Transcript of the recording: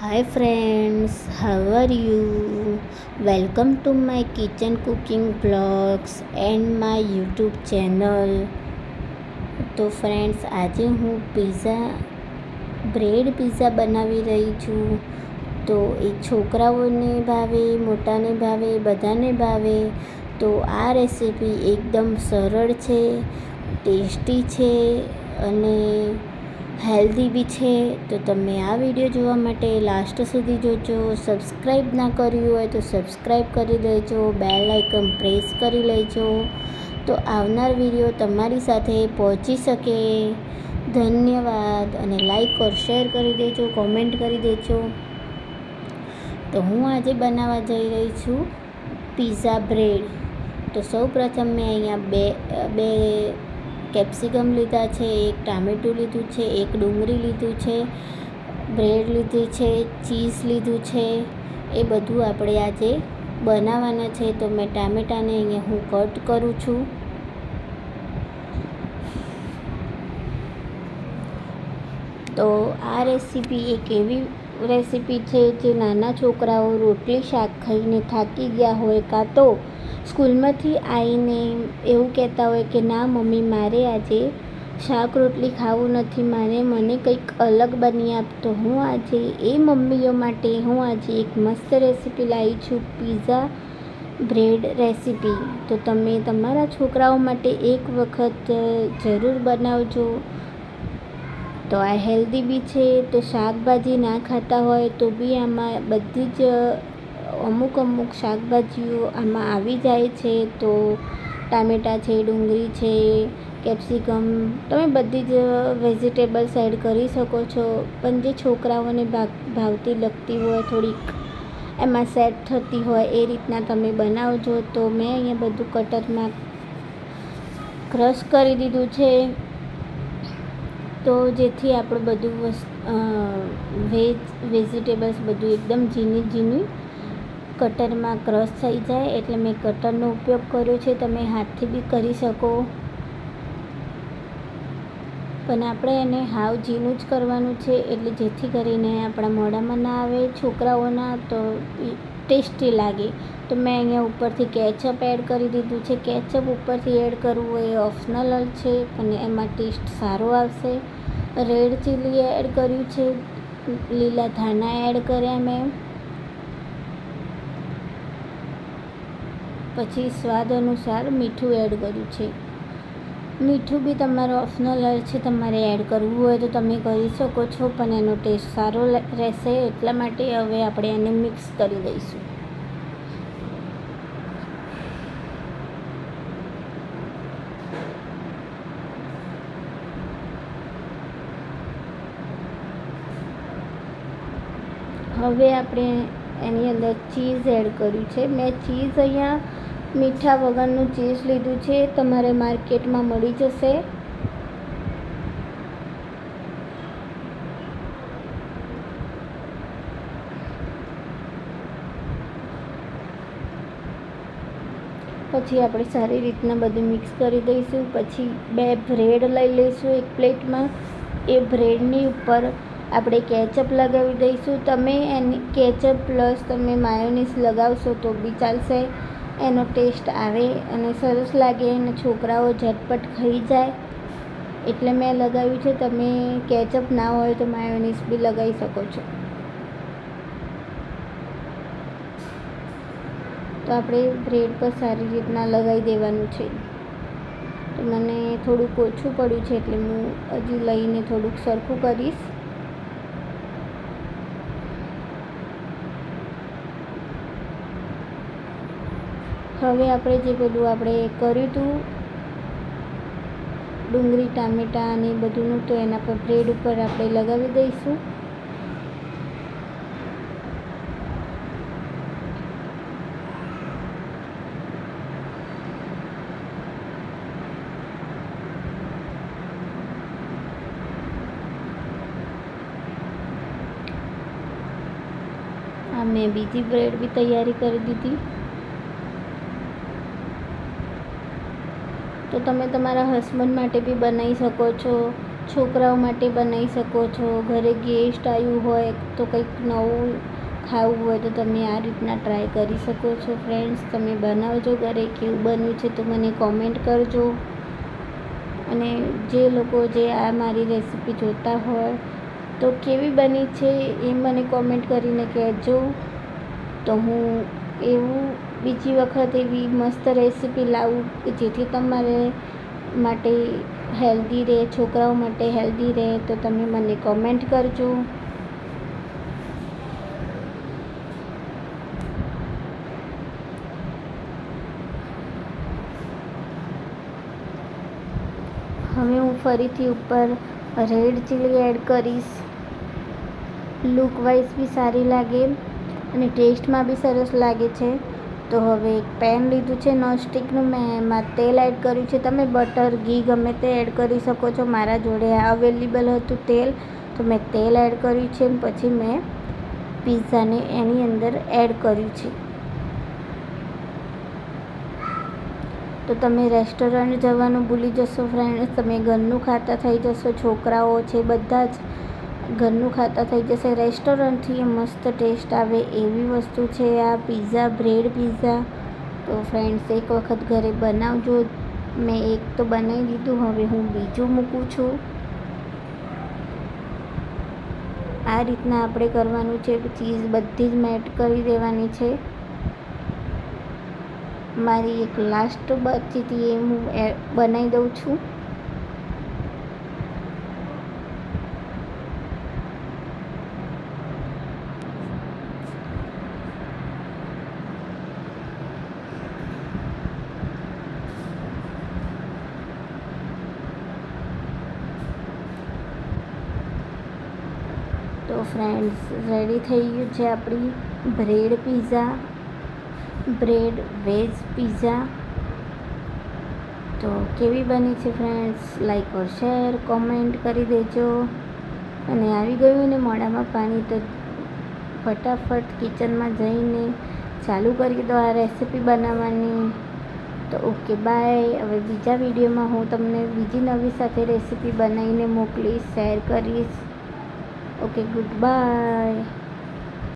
Hi friends, how are you? Welcome to my kitchen cooking vlogs and my YouTube channel. તો friends આજે હું pizza bread pizza બનાવી રહી છું તો એ છોકરાઓને ભાવે મોટાને ભાવે બધાને ભાવે તો આ રેસીપી એકદમ સરળ છે ટેસ્ટી છે અને હેલ્ધી બી છે, તો તમે આ વીડિયો જોવા માટે લાસ્ટ સુધી જોજો. સબસ્ક્રાઈબ ના કર્યું હોય તો સબસ્ક્રાઈબ કરી દેજો. બેલ આઇકન પ્રેસ કરી લેજો. તો આવનાર વીડિયો તમારી સાથે પહોંચી શકે. ધન્યવાદ અને લાઈક ઓર શેર કરી દેજો, કોમેન્ટ કરી દેજો. તો હું આજે બનાવવા જઈ રહી છું, પીઝા બ્રેડ. તો સૌ પ્રથમ મેં અહીંયા બે બે કેપ્સિકમ લીધા છે, એક ટામેટું લીધું છે, એક ડુંગળી લીધું છે, બ્રેડ લીધી છે, ચીઝ લીધું છે, એ બધું આપણે આજે બનાવવાના છે. તો મેં ટામેટાને અહીંયા હું કટ કરું છું. તો આ રેસીપી એક એવી રેસીપી છે જે નાના છોકરાઓ રોટલી શાક ખાઈને થાકી ગયા હોય કાં તો સ્કૂલમાંથી આવીને એવું કહેતા હોય કે, ના મમ્મી, મારે આજે શાક રોટલી ખાવું નથી. મારે મને કંઈક અલગ બની આપ તો હું આજે એ મમ્મીઓ માટે હું આજે એક મસ્ત રેસીપી લાવી છું, પીઝા બ્રેડ રેસીપી. તો તમે તમારા છોકરાઓ માટે એક વખત જરૂર બનાવજો. તો આ હેલ્ધી બી છે. તો શાકભાજી ના ખાતા હોય તો બી આમાં બધી જ અમુક અમુક શાકભાજીઓ આમાં આવી જાય છે, તો ટામેટાં છે, ડુંગળી છે, કેપ્સિકમ, તમે બધી જ વેજીટેબલ્સ એડ કરી શકો છો, પણ જે છોકરાઓને ભાવતી લગતી હોય, થોડીક એમાં સેટ થતી હોય, એ રીતના તમે બનાવજો. તો મેં અહીંયા બધું કટરમાં ક્રશ કરી દીધું છે. તો જેથી આપણું બધું વસ્તુ વેજ, વેજીટેબલ્સ બધું એકદમ ઝીણી ઝીણી કટરમાં ક્રશ થઈ જાય એટલે મેં કટરનો ઉપયોગ કર્યો છે. તમે હાથથી બી કરી શકો. પણ આપણે એને હાવ ઝીણું જ કરવાનું છે એટલે જેથી કરીને આપણા મોઢામાં ના આવે. છોકરાઓના તો ટેસ્ટી લાગે. તો મેં અહીંયા ઉપરથી કેચઅપ એડ કરી દીધું છે. કેચઅપ ઉપરથી એડ કરવું એ ઓપ્શનલ છે, પણ એમાં ટેસ્ટ સારો આવશે. રેડ ચીલી એડ કર્યું છે. લીલા ધાણા એડ કર્યા મેં. પછી સ્વાદ અનુસાર મીઠું એડ કર્યું છે. મીઠું બી તમારો ઓપ્શનલ છે, તમારે એડ કરવું હોય તો તમે કરી શકો છો, પણ એનો ટેસ્ટ સારો રહેશે એટલા માટે હવે આપણે એને મિક્સ કરી દઈશું. હવે આપણે એની અંદર ચીઝ એડ કર્યું છે. મેં ચીઝ અહીંયા મીઠા વગરનું ચીઝ લીધું છે. તમારે માર્કેટમાં મળી જશે. પછી આપણે સારી રીતના બધું મિક્સ કરી દઈશું. પછી બે બ્રેડ લઈ લઈશું એક પ્લેટમાં એ બ્રેડની ઉપર આપણે કેચઅપ લગાવી દઈશું. તમે એની કેચઅપ પ્લસ તમે માયોનીઝ લગાવશો તો બી ચાલશે. એનો ટેસ્ટ આવે અને સરસ લાગે અને છોકરાઓ ઝટપટ ખાઈ જાય. એટલે મેં લગાવ્યું છે. તમે કેચઅપ ના હોય તો માયોનીઝ બી લગાવી શકો છો. તો આપણે બ્રેડ પર સારી રીતના લગાવી દેવાનું છે. તો મને થોડુંક ઓછું પડ્યું છે એટલે હું હજી લઈને થોડુંક સરખું કરીશ. હવે આપણે જે બધું આપણે કર્યું હતું ડુંગળી, ટામેટાં અને બધુંનું, તો એના પર બ્રેડ ઉપર આપણે લગાવી દઈશું. મેં બીજી બ્રેડ બી તૈયારી કરી દીધી. તો તમે તમારા હસબન્ડ માટે બી બનાવી શકો છો, છોકરાઓ માટે બનાવી શકો છો, ઘરે ગેસ્ટ આવ્યું હોય તો કંઈક નવું ખાવું હોય તો તમે આ રીતના ટ્રાય કરી શકો છો. ફ્રેન્ડ્સ તમે બનાવજો ઘરે કેવું બન્યું છે તો મને કોમેન્ટ કરજો. અને જે લોકો જે આ મારી રેસીપી જોતા હોય તો કેવી બની છે એ મને કોમેન્ટ કરીને કહેજો. તો હું એવું બીજી વખત એવી મસ્ત રેસીપી લાવું કે જેથી તમારે માટે હેલ્ધી રહે, છોકરાઓ માટે હેલ્ધી રહે, તો તમે મને કોમેન્ટ કરજો. હવે હું ફરીથી ઉપર રેડ ચીલી એડ કરીશ. લુક વાઇઝ બી સારી લાગે અને ટેસ્ટમાં બી સરસ લાગે છે. તો હવે એક પેન લીધું છે નોનસ્ટિકનું મેં એમાં તેલ એડ કર્યું છે. તમે બટર ઘી ગમે તે એડ કરી શકો છો. મારા જોડે અવેલેબલ હતું તેલ. તો મેં તેલ એડ કર્યું છે પછી મેં પિઝાને એની અંદર એડ કર્યું છે. તો તમે રેસ્ટોરન્ટ જવાનું ભૂલી જશો ફ્રેન્ડ તમે ઘરનું ખાતા થઈ જશો. છોકરાઓ છે, બધા જ ઘરનું ખાતા થઈ જશે. રેસ્ટોરન્ટથી મસ્ત ટેસ્ટ આવે એવી વસ્તુ છે આ પીઝા, બ્રેડ પીઝા. તો ફ્રેન્ડ્સ, એક વખત ઘરે બનાવજો. મેં એક તો બનાવી દીધું, હવે હું બીજું મૂકું છું. આ રીતના આપણે કરવાનું છે ચીઝ બધી જ મેટ કરી દેવાની છે. મારી એક લાસ્ટ બચી એ હું બનાવી દઉં છું. તો ફ્રેન્ડ્સ રેડી થઈ ગયું છે આપણી bread pizza bread veg pizza તો કેવી બની છે friends like or share comment કરી દેજો. અને આવી ગયું ને મોડામાં પાણી, તો ફટાફટ કિચનમાં જઈને ચાલુ કરી દો આ રેસીપી બનાવવાની. તો ઓકે બાય હવે બીજા વિડીયોમાં હું તમને બીજી નવી સાથે રેસીપી બનાવીને મોકલીશ શેર કરીશ. Okay good bye